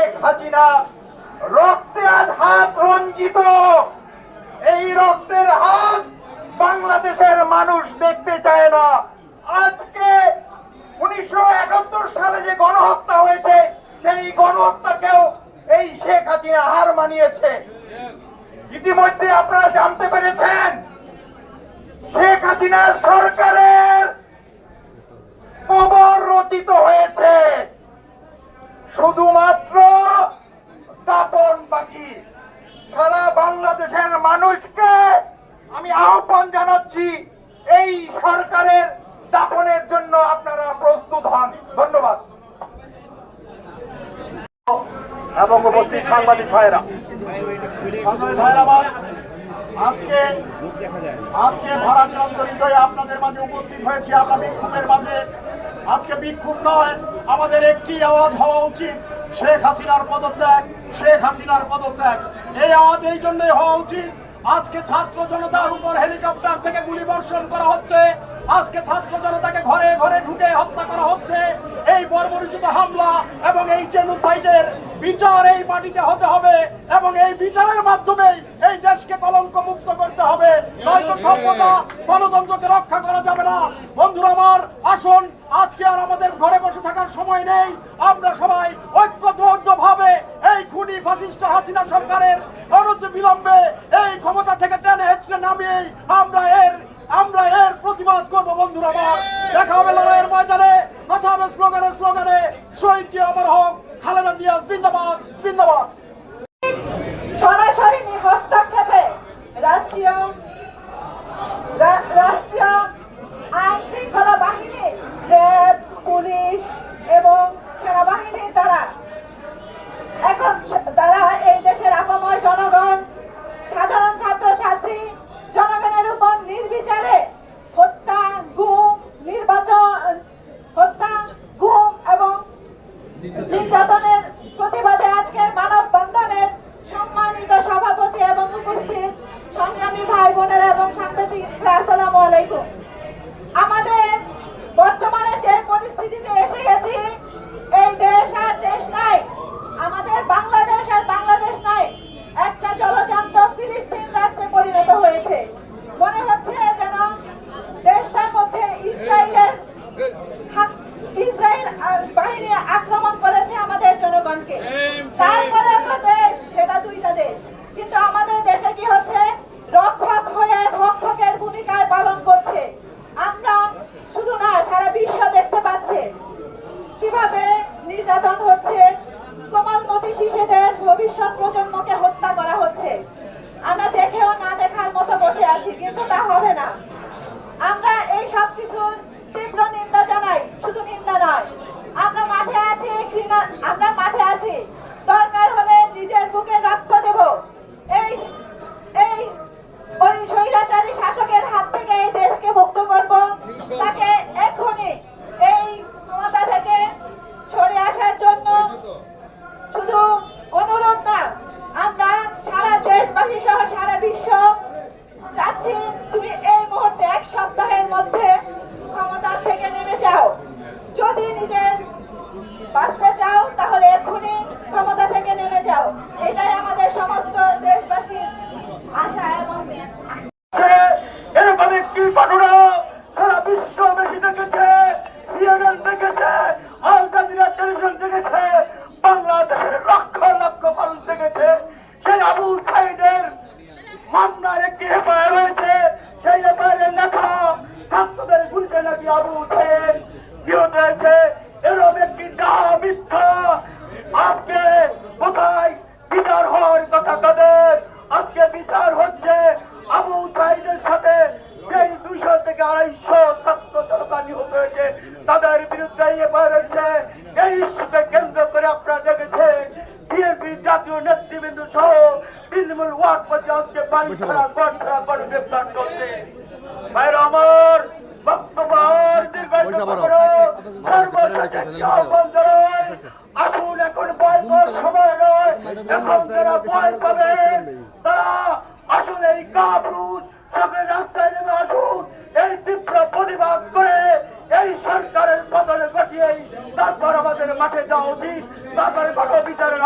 হাসিনা রক্তে আজ হাত রঞ্জিত। এই রক্তের হাত বাংলাদেশের মানুষ দেখতে চায় না। আজকে উনিশশো একাত্তর সালে যে গণহত্যা হয়েছে, সেই গণহত্যাকেও এই শেখ হাসিনা হার মানিয়েছে। ইতিমধ্যে আপনারা জানতে পেরেছেন, শেখ হাসিনার সরকারের কবর রচিত হয়েছে। শুধুমাত্র এই সরকারের দাপনের জন্য আপনারা প্রস্তুত হন। ধন্যবাদ। এবং উপস্থিত সাংবাদিক ভাইরা সাংবাদিক ভাইরা আজকে আজকে ভারাক্রান্ত হৃদয়ে আপনাদের মাঝে উপস্থিত হয়েছি। আমরা বিক্ষোভের মাঝে আজকে বিক্ষোভ নয়, আমাদের একটি আওয়াজ হওয়া উচিত। শেখ হাসিনার পদত্যাগ, শেখ হাসিনার পদত্যাগ। এই আওয়াজ এই জন্যই হওয়া উচিত আজকে ছাত্র জনতার উপর হেলিকপ্টার থেকে গুলি বর্ষণ করা হচ্ছে। আজকে ছাত্র জনতাকে ঘরে ঘরে ঢুকে হত্যা করা হচ্ছে। এই বর্বরিচিত হামলা এবং এই জেনোসাইডের বিচার এই মাটিতে হতে হবে এবং এই বিচারের মাধ্যমে এই দেশকে কলঙ্ক মুক্ত করতে হবে। নয়তো সভ্যতা গণতন্ত্রকে রক্ষা করা যাবে না। বন্ধুরা আমার, আসুন, আজকে আর আমাদের ঘরে বসে থাকার সময় নেই। আমরা সবাই ঐক্যবদ্ধ ভাবে এই খুনি ফাসিস্ট হাসিনা সরকারের অনন্ত বিলম্বে ক্ষমতা থেকে টেনে হেঁচড়ে নামিয়ে আমরা এর আমরা এর প্রতিবাদ করব, বন্ধুরা আমার। দেখা হবে লড়াইয়ের ময়দানে। কথা হবে স্লোগানে স্লোগানে। শহীদ জিয়া, আমার হক। খালেদা জিয়া, জিন্দাবাদ জিন্দাবাদ। সরাসরি হস্তক্ষেপে রাষ্ট্রীয় সাংবাদিকরা আসসালামু আলাইকুম। আমাদের বর্তমানে যে পরিস্থিতিতে এসে গেছি, এই দেশ আর দেশ নাই। আমাদের বাংলাদেশ আর বাংলাদেশ নাই একটা জলজান্ত ফিলিস্তিন রাষ্ট্রে পরিণত হয়েছে মনে হচ্ছে যেন দেশটার মধ্যে ইসরায়েলের হাত- ইসরায়েল আর বাহিনী আক্রমণ করেছে আমাদের জনগণকে তারপরে তো দেশ সেটা দুইটা দেশ কিন্তু আমাদের দেশে কি হচ্ছে রক্ষক হয়ে ভক্ষকের ভূমিকায় পালন করছে আমরা শুধু না সারা বিশ্ব দেখতে পাচ্ছে কীভাবে নির্যাতন হচ্ছে কোমলমতি শিশুদের ভবিষ্যৎ প্রজন্মকে হত্যা করা হচ্ছে। আমরা দেখেও না দেখার মতো বসে আছি, কিন্তু তা হবে না। আমরা Eva! তৃণমূল ওয়ার্ড পর্যায়ে আজকে বাড়ি ছাড়া ছাড়া করে গ্রেপ্তার করছে। ভাইরা আমার বক্তব্য দীর্ঘায়িত করো আহ্বান জানাই। আসুন এখন ভয় সময় নয়। এখন যারা ভয় পাবে তারা আসুন এই কাপুরুষ সঙ্গে রাস্তায় নেমে আসুন। এই তীব্র প্রতিবাদ করে এই সরকারের পতন ঘটিয়ে তারপর আমাদের মাঠে যাওয়া উচিত। তারপরে গণ বিচারের